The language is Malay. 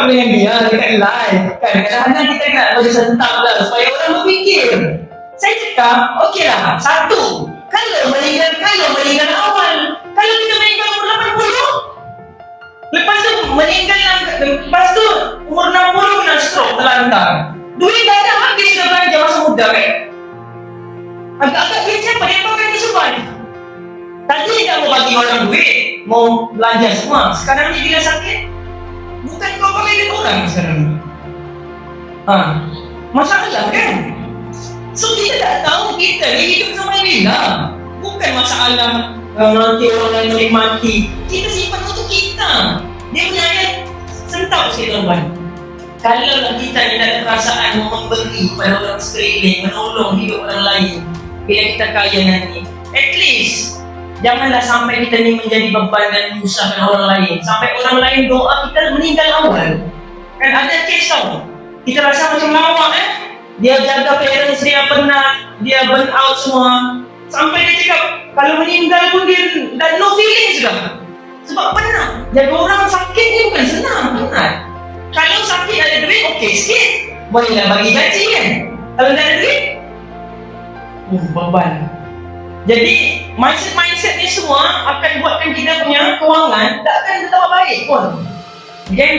cakap dengan dia dekat live. Kan kadang-kadang kita nak bagi sentak lah supaya orang berfikir. Saya cakap, okey lah, satu. Kalau meninggal, kalau meninggal awal. Kalau kita meninggal umur 80, lepas tu meninggal, lepas tu umur 60 kena stroke terlantar. Duit dah ada habis dah belanja masa muda kan? Agak-agak duit siapa yang pakai survive? Tadi dia mau bagi orang duit, mau belanja semua. Sekarang ni bila sakit, bukan kau duit orang sekarang. Ha, masalah kan? So kita tak tahu kita ni hidup sampai bila. Bukan masalah uh, nanti orang lain menikmati. Kita simpan untuk kita. Dia punya ayat sentap sikit tuan Kalau kita ni ada perasaan mau memberi pada orang sekeliling, menolong hidup orang lain. Bila kita kaya nanti. At least Janganlah sampai kita ni menjadi beban dan menyusahkan orang lain. Sampai orang lain doa kita meninggal awal. Kan ada kes tau. Kita rasa macam lawak eh. Dia jaga parents dia pernah, dia burn out semua. Sampai dia cakap, kalau meninggal pun dia dah no feelings dah. Sebab pernah. Jaga orang sakit ni bukan senang, penat. Kalau sakit ada duit, okey sikit. Bolehlah bagi gaji kan. Kalau tak ada duit, uh, beban. Jadi mindset-mindset ni semua akan buatkan kita punya kewangan tak akan bertambah baik pun. Okay?